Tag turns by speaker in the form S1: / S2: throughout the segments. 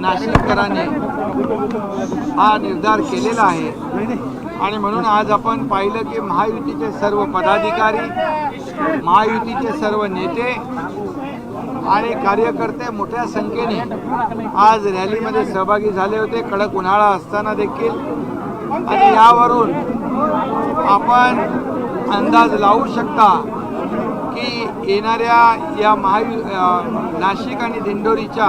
S1: नाशिककरांनी हा निर्धार केलेला आहे. आणि म्हणून आज आपण पाहिलं की महायुतीचे सर्व पदाधिकारी महायुतीचे सर्व नेते आणि कार्यकर्ते मोठ्या संख्येने आज रॅलीमध्ये सहभागी झाले होते. कडक उन्हाळा असताना देखील. आणि यावरून आपण अंदाज लावू शकता की येणाऱ्या या महायु नाशिक आणि दिंडोरीच्या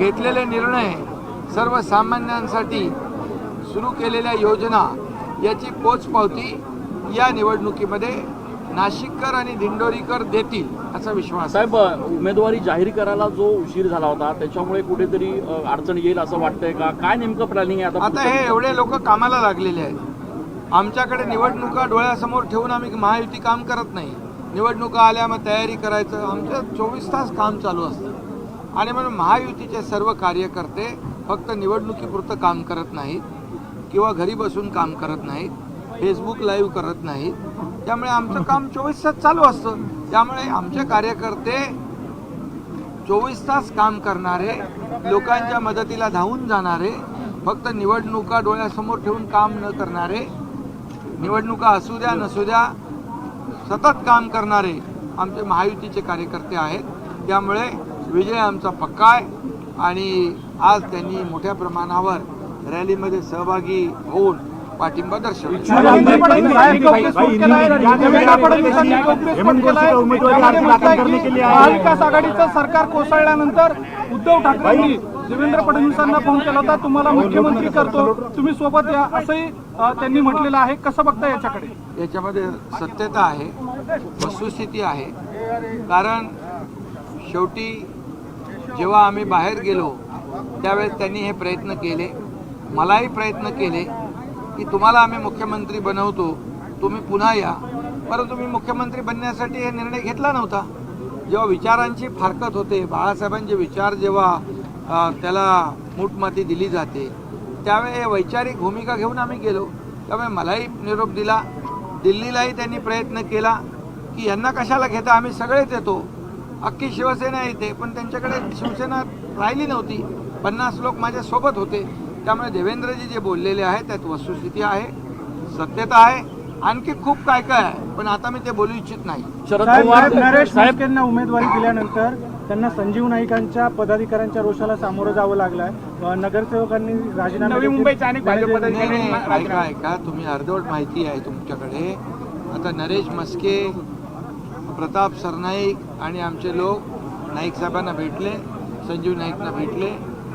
S1: घेतलेले निर्णय सर्वसामान्यांसाठी सुरू केलेल्या योजना याची पोचपावती या निवडणुकीमध्ये नाशिककर आणि दिंडोरीकर देतील असा विश्वास.
S2: साहेब उमेदवारी जाहीर करायला जो उशीर झाला होता त्याच्यामुळे कुठेतरी अडचण येईल असं वाटतंय का? काय नेमकं प्लॅनिंग आहे आता?
S1: हे एवढे लोक कामाला लागलेले आहेत. आमच्याकडे निवडणुका डोळ्यासमोर ठेवून आम्ही महायुती काम करत नाही. निवडणुका आल्या मग तयारी करायचं. आमचं चोवीस तास काम चालू असतं. आणि म्हणून महायुतीचे सर्व कार्यकर्ते फक्त निवडणुकीपुरतं काम करत नाहीत किंवा घरी बसून काम करत नाहीत फेसबुक लाईव्ह करत नाहीत. त्यामुळे आमचं काम चोवीस तास चालू असतं. त्यामुळे आमचे कार्यकर्ते चोवीस तास काम करणारे लोकांच्या मदतीला धावून जाणारे फक्त निवडणुका डोळ्यासमोर ठेवून काम न करणारे निवडणुका असू द्या नसू द्या सतत काम करणारे आमचे महायुतीचे कार्यकर्ते आहेत. त्यामुळे विजय आमचा पक्का आहे. आणि आज त्यांनी मोठ्या प्रमाणावर रॅलीमध्ये सहभागी होऊन पाठिंबा
S3: महाविकास आघाडीचं सरकार कोसळल्यानंतर उद्धव ठाकरेंनी देवेंद्र फडणवीसांना फोन केला होता तुम्हाला मुख्यमंत्री करतो तुम्ही सोबत या असंही त्यांनी म्हटलेलं आहे. कसं बघता याच्याकडे?
S1: याच्यामध्ये सत्यता आहे वस्तुस्थिती आहे. कारण शेवटी जेव्हा आम्ही बाहेर गेलो त्यावेळेस त्यांनी हे प्रयत्न केले. मलाही प्रयत्न केले की तुम्हाला आम्ही मुख्यमंत्री बनवतो तुम्ही पुन्हा या. परंतु मी मुख्यमंत्री बनण्यासाठी हे निर्णय घेतला नव्हता. जेव्हा विचारांची फारकत होते बाळासाहेबांचे विचार जेव्हा त्याला मूठमाती दिली जाते त्यावेळी वैचारिक भूमिका घेऊन आम्ही गेलो. त्यामुळे मलाही निरोप दिला. दिल्लीलाही त्यांनी प्रयत्न केला की यांना कशाला घेता आम्ही सगळेच येतो. अख्खी शिवसेना येते पण त्यांच्याकडे शिवसेना राहिली नव्हती. पन्नास लोक माझ्या सोबत होते. त्यामुळे देवेंद्रजी जे बोललेले आहे त्यात वस्तुस्थिती आहे सत्यता आहे आणखी खूप काय काय आहे पण आता मी ते बोलू इच्छित नाही.
S2: शरद
S3: साहेब
S2: पवार
S3: नरेश
S2: साहेब.
S3: म्हस्केंना उमेदवारी दिल्यानंतर त्यांना संजीव नाईकांच्या पदाधिकाऱ्यांच्या रोषाला सामोरं जावं लागलंय. नगरसेवकांनी राजीनामा
S4: नवी अनेक भाजप पदाधिकारी
S1: ऐका तुम्ही अर्धवट माहिती आहे तुमच्याकडे. आता नरेश मस्के प्रताप सरनाईक आणि आमचे लोक नाईक साहेबांना भेटले संजीव नाईकना भेटले.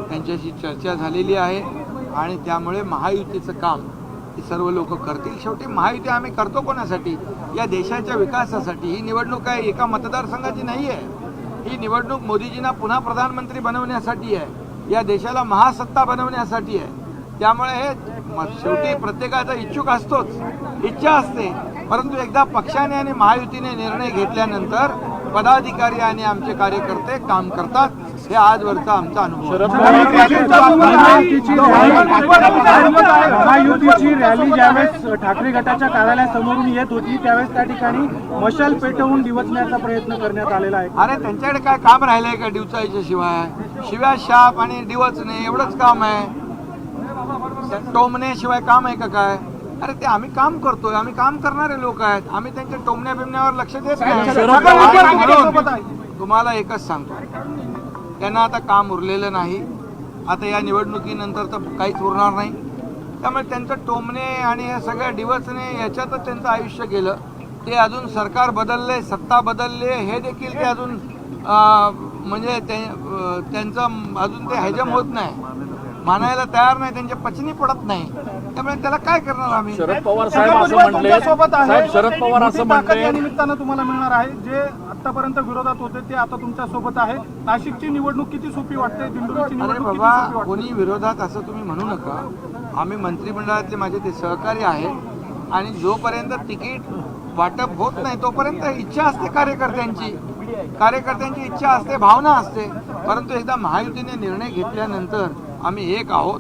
S1: त्यांच्याशी चर्चा झालेली आहे आणि त्यामुळे महायुतीचं काम हे सर्व लोक करतील. शेवटी महायुती आम्ही करतो कोणासाठी? या देशाच्या विकासासाठी. ही निवडणूक काय एका मतदारसंघाची नाही आहे. ही निवडणूक मोदीजींना पुन्हा प्रधानमंत्री बनवण्यासाठी आहे. या देशाला महासत्ता बनवण्यासाठी आहे. त्यामुळे हे शेवटी प्रत्येकाचा इच्छुक असतोच. इच्छा असते. परंतु एकदा पक्षाने आणि महायुतीने निर्णय घेतल्यानंतर पदाधिकारी आणि आमचे कार्यकर्ते काम करतात. हे आजवरचा आमचा अनुभव.
S3: रॅली- ज्यावेळेस ठाकरे गटाच्या कार्यालयासमोरून येत होती त्यावेळेस त्या ठिकाणी मशाल पेटवून दिवसण्याचा प्रयत्न करण्यात आलेला आहे.
S1: अरे त्यांच्याकडे काय काम राहिलंय का डिवचायच्या शिवाय? शिव्या शाप आणि डिवचणे एवढंच काम आहे. टोमण्याशिवाय काम आहे का काय? अरे ते आम्ही काम करतोय आम्ही काम करणारे लोक आहेत. आम्ही त्यांच्या टोमण्या बिमण्यावर लक्ष देत नाही. तुम्हाला एकच सांगतो. त्यांना आता काम उरलेलं नाही. आता या निवडणुकीनंतर तर काहीच उरणार नाही. त्यामुळे त्यांचं टोमणे आणि हे सगळं डिवचणे याच्यातच त्यांचं आयुष्य गेलं. ते अजून सरकार बदलले सत्ता बदलले हे देखील ते अजून म्हणजे त्यांचं अजून ते हजम होत नाही. मानायला तयार नाही त्यांच्या पचनी पडत नाही. त्यामुळे त्याला काय करणार आम्ही?
S2: शरद पवार साहेब असं म्हणले.
S3: तुमच्यासोबत आहे.
S2: साहेब शरद पवार असं
S3: ताकद या
S2: म्हणले.
S3: निमित्तानं तुम्हाला मिळणार आहे जे आतापर्यंत विरोधात होते ते आता तुमच्यासोबत आहे. नाशिकची निवडणूक किती सोपी वाटते? दिंडोरीची
S1: अरे
S3: निवडणूक किती
S1: बाबा
S3: सोपी वाटते?
S1: कोणी विरोधात असं तुम्ही म्हणू नका. आम्ही मंत्रिमंडळातले माझे ते सहकारी आहेत. आणि जोपर्यंत तिकीट वाटप होत नाही तोपर्यंत इच्छा असते कार्यकर्त्यांची. कार्यकर्त्यांची इच्छा असते भावना असते. परंतु एकदा महायुतीने निर्णय घेतल्यानंतर आम्ही एक आहोत.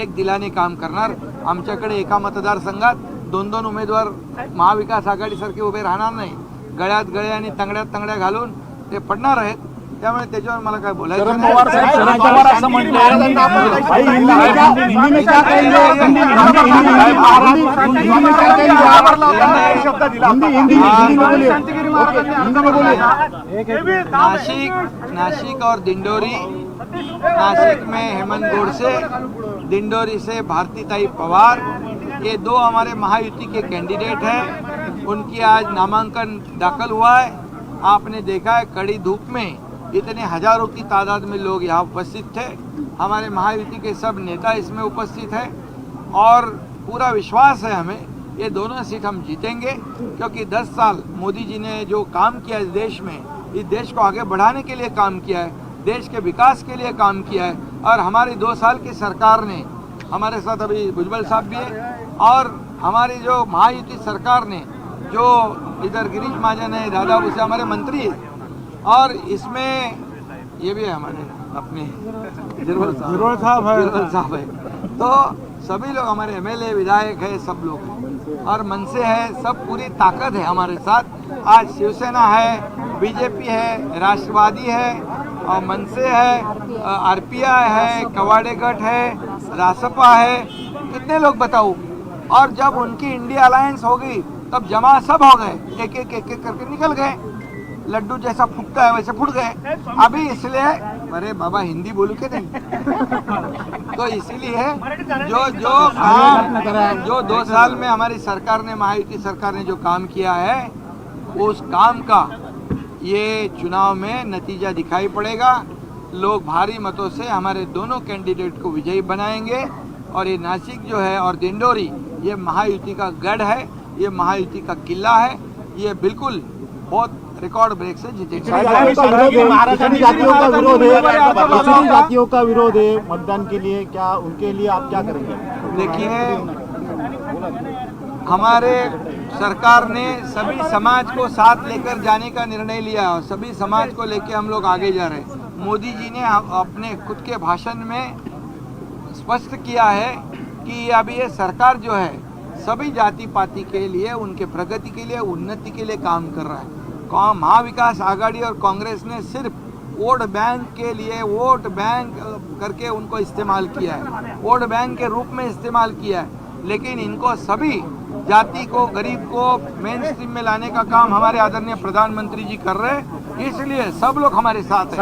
S1: एक दिलाने काम करणार. आमच्याकडे एका मतदारसंघात दोन दोन उमेदवार महाविकास आघाडीसारखे उभे राहणार नाही. गळ्यात गळे आणि तंगड्यात तंगड्या घालून ते पडणार आहेत. त्यामुळे त्याच्यावर मला काय बोलायचं
S2: शरद पवार साहेब शरद पवार असं म्हणले
S4: भाई हिंदी में क्या हिंदी में क्या कहेंगे हिंदी हिंदी हिंदी हिंदी में क्या कहेंगे हिंदी हिंदी हिंदी में बोलिए हिंदी में बोलिए
S1: नासिक नासिक और दिंडोरी नासिक में हेमंत गोडसे दिंडोरी से भारती ताई पवार ये दो हमारे महायुति के कैंडिडेट हैं उनकी आज नामांकन दाखिल हुआ है आपने देखा है कड़ी धूप में इतने हज़ारों की तादाद में लोग यहाँ उपस्थित थे। हमारे महायुति के सब नेता इसमें उपस्थित हैं और पूरा विश्वास है हमें, ये दोनों सीट हम जीतेंगे, क्योंकि 10 साल मोदी जी ने जो काम किया इस देश में, इस देश को आगे बढ़ाने के लिए काम किया है, देश के विकास के लिए काम किया है, और हमारी दो साल की सरकार ने, हमारे साथ अभी भुजबल साहब भी है, और हमारी जो महायुति सरकार ने, जो इधर गिरीश महाजन है दादा उसे हमारे मंत्री हैं और इसमें ये भी है हमारे अपने साहब।
S4: है।
S1: साहब है। तो सभी लोग हमारे एमएलए विधायक है सब लोग और मन से है सब पूरी ताकत है हमारे साथ। आज शिवसेना है बीजेपी है राष्ट्रवादी है और मनसे है आरपीआई है कवाड़ेगढ़ है रासपा है। कितने लोग बताओ? और जब उनकी इंडिया अलायंस हो गई तब जमा सब हो गए। एक एक एक एक करके निकल गए। लड्डू जैसा फूटता है, वैसे फूट गए। अभी इसलिए, अरे बाबा, हिंदी बोलू के नहीं तो इसीलिए जो जो काम जो दो साल में हमारी सरकार ने, महायुति सरकार ने जो काम किया है, उस काम का ये चुनाव में नतीजा दिखाई पड़ेगा। लोग भारी मतों से हमारे दोनों कैंडिडेट को विजयी बनाएँगे। और ये नासिक जो है और दिंडोरी, ये महायुति का गढ़ है, ये महायुति का किला है। ये बिल्कुल बहुत रिकॉर्ड ब्रेक से जीतेगा
S4: पिछड़ी जातियों का विरोध है मतदान के लिए क्या उनके लिए आप क्या करेंगे?
S1: देखिए हमारे सरकार ने सभी समाज को साथ लेकर जाने का निर्णय लिया और सभी समाज को लेकर हम लोग आगे जा रहे हैं। मोदी जी ने अपने खुद के भाषण में स्पष्ट किया है कि अभी ये सरकार जो है सभी जाति पाति के लिए उनके प्रगति के लिए उन्नति के लिए काम कर रहा है। महाविकास आघाड़ी और कांग्रेस ने सिर्फ़ वोट बैंक के लिए वोट बैंक करके उनको इस्तेमाल किया है। वोट बैंक के रूप में इस्तेमाल किया है। लेकिन इनको सभी जाति को गरीब को मेन स्ट्रीम में लाने का काम हमारे आदरणीय प्रधानमंत्री जी कर रहे हैं। इसलिए सब लोग हमारे साथ हैं।